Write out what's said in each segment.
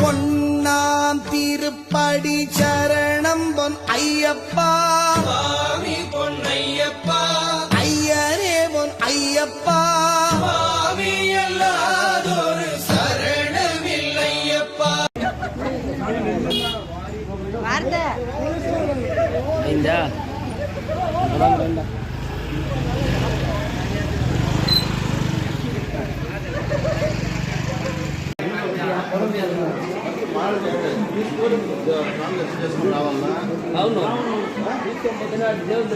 பொன்னாம் திருப்படி சரணம் பொன் ஐயப்பா. சுவாமி பொன்னையப்பா ஐயரே பொன் ஐயப்பா. சுவாமி அல்லாதொரு சரணமில்லையப்பா. வார்த்தை. అవును తీసుకోకపోతే దేవుడు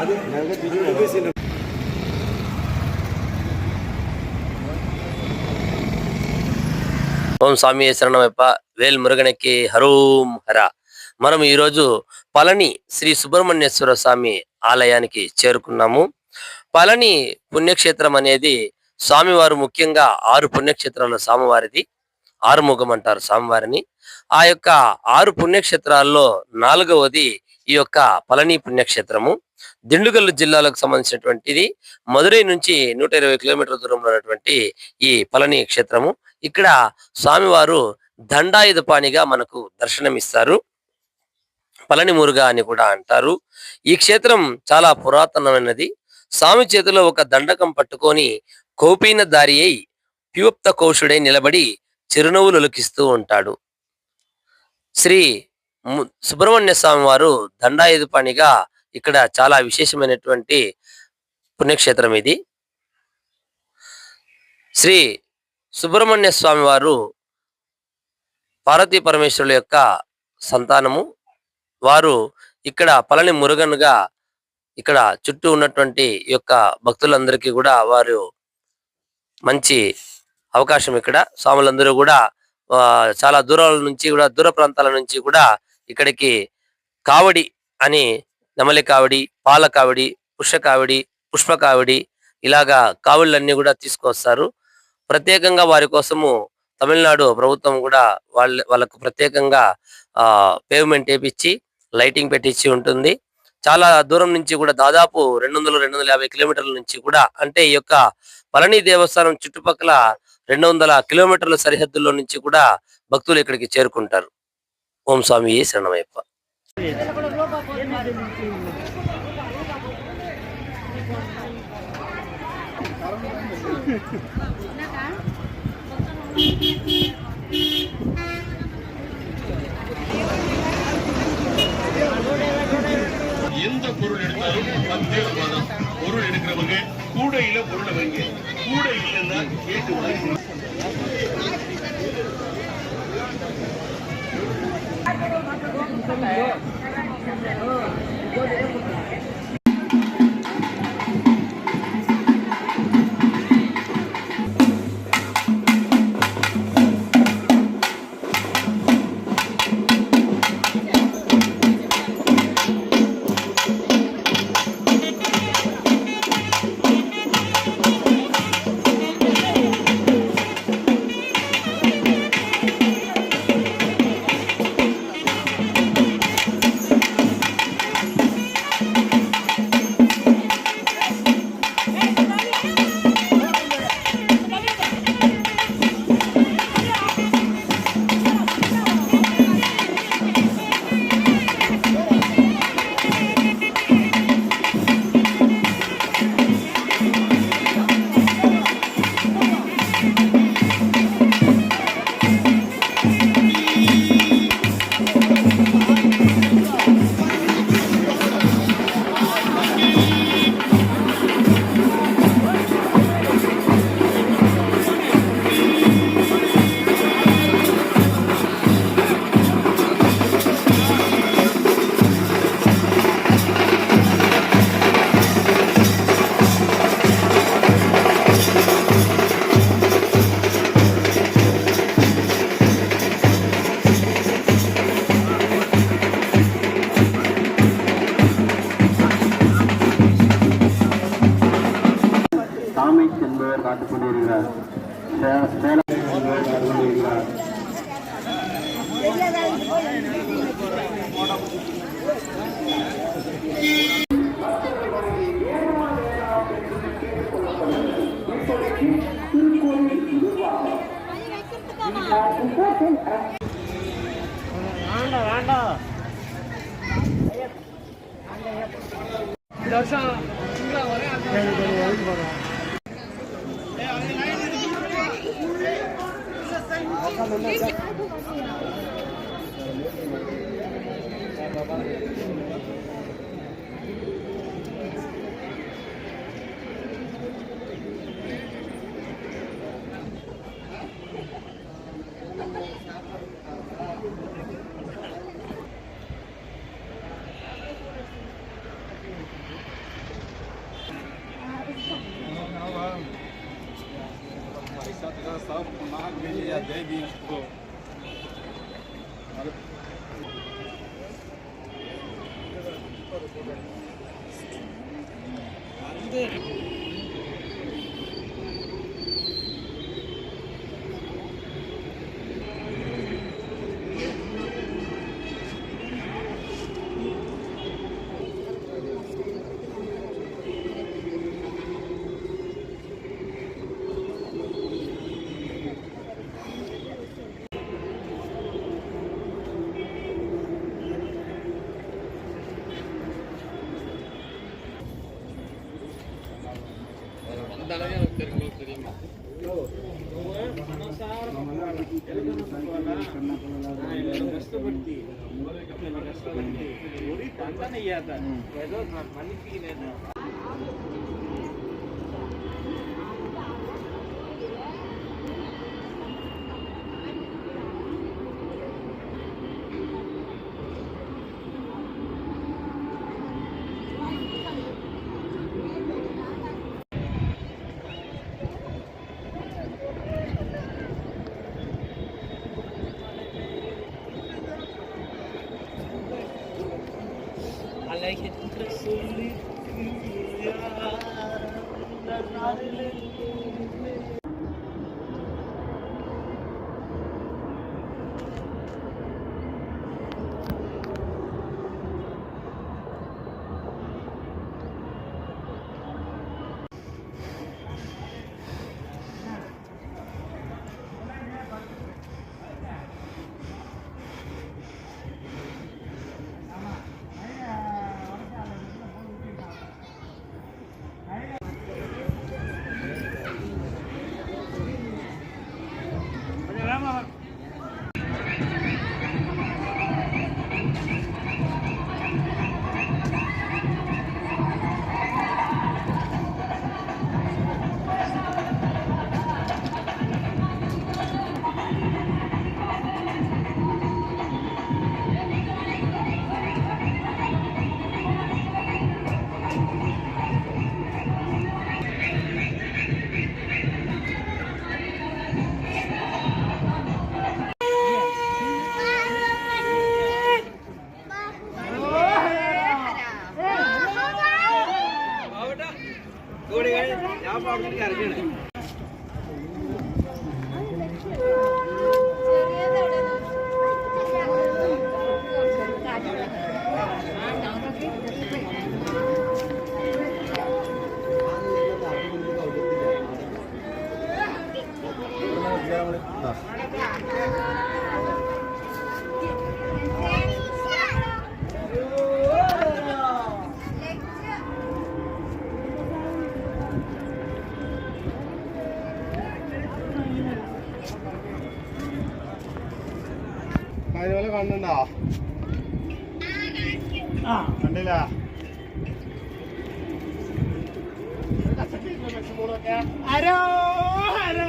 ఓం స్వామి శరణమయ్యప్ప. వేల్ మురుగనకి హరోం హర. మనం ఈరోజు పళని శ్రీ సుబ్రహ్మణ్యేశ్వర స్వామి ఆలయానికి చేరుకున్నాము. పళని పుణ్యక్షేత్రం అనేది స్వామివారు ముఖ్యంగా ఆరు పుణ్యక్షేత్రాలు స్వామివారిది. ఆరుముఖం అంటారు స్వామివారిని. ఆ యొక్క ఆరు పుణ్యక్షేత్రాల్లో నాలుగవది ఈ యొక్క పళని పుణ్యక్షేత్రము. దిండుగల్లు జిల్లాలకు సంబంధించినటువంటిది మదురై నుంచి నూట ఇరవై కిలోమీటర్ల దూరంలో ఉన్నటువంటి ఈ పళని క్షేత్రము. ఇక్కడ స్వామివారు దండాయుధపాణిగా మనకు దర్శనమిస్తారు. పళని మురుగా అని కూడా అంటారు. ఈ క్షేత్రం చాలా పురాతనమైనది. స్వామి చేతిలో ఒక దండకం పట్టుకొని కోపీన దారి అయి ప్యూప్త కోశుడై నిలబడి చిరునవ్వులు ఒలికిస్తూ ఉంటాడు. శ్రీ సుబ్రహ్మణ్య స్వామి వారు దండాయుధపాణిగా ఇక్కడ చాలా విశేషమైనటువంటి పుణ్యక్షేత్రం ఇది. శ్రీ సుబ్రహ్మణ్య స్వామి వారు పార్వతీ పరమేశ్వరుల యొక్క సంతానము. వారు ఇక్కడ పలని మురుగన్గా ఇక్కడ చుట్టూ ఉన్నటువంటి యొక్క భక్తులందరికీ కూడా వారు మంచి అవకాశం ఇక్కడ. స్వాములందరూ కూడా చాలా దూరాల నుంచి కూడా దూర ప్రాంతాల నుంచి కూడా ఇక్కడికి కావడి అని నెమలి పాలకావిడి పాల పుష్పకావిడి పుష్ప పుష్ప ఇలాగా కావుళ్ళన్నీ కూడా తీసుకొస్తారు. ప్రత్యేకంగా వారి కోసము తమిళనాడు ప్రభుత్వం కూడా వాళ్ళ వాళ్ళకు ప్రత్యేకంగా ఆ పేవ్మెంట్ వేపించి లైటింగ్ పెట్టించి ఉంటుంది. చాలా దూరం నుంచి కూడా దాదాపు రెండు వందల రెండు వందల యాభై కిలోమీటర్ల నుంచి కూడా అంటే ఈ యొక్క పళని దేవస్థానం చుట్టుపక్కల రెండు వందల కిలోమీటర్ల సరిహద్దుల్లో నుంచి కూడా భక్తులు ఇక్కడికి చేరుకుంటారు. ఓం స్వామి శరణమయ్యప్ప. எந்த பொருள் எடுத்தாலும் பத்தே ரூபாய் பொருள் எடுக்கிறவங்க கூடையில பொருளை வைங்க கூடை இல்லைன்னா கேட்டு வாங்கி வேண்டாம் வேண்டாம் இந்த வருஷம் வரேன் Saat kadar sağ olun. అంతా నెయ్యాత ఏదో మనిషికి నేను அழகென்று சொல்லி അതിനെ ആ കണ്ടില്ല. ഹരോ ഹരോ.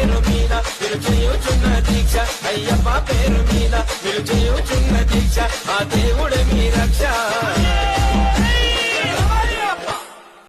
పేరు మీద మీరు చేయుచున్న దీక్ష. అయ్యప్ప పేరు మీద మీరు చేయుచున్న దీక్ష. ఆ దేవుడు మీ రక్ష.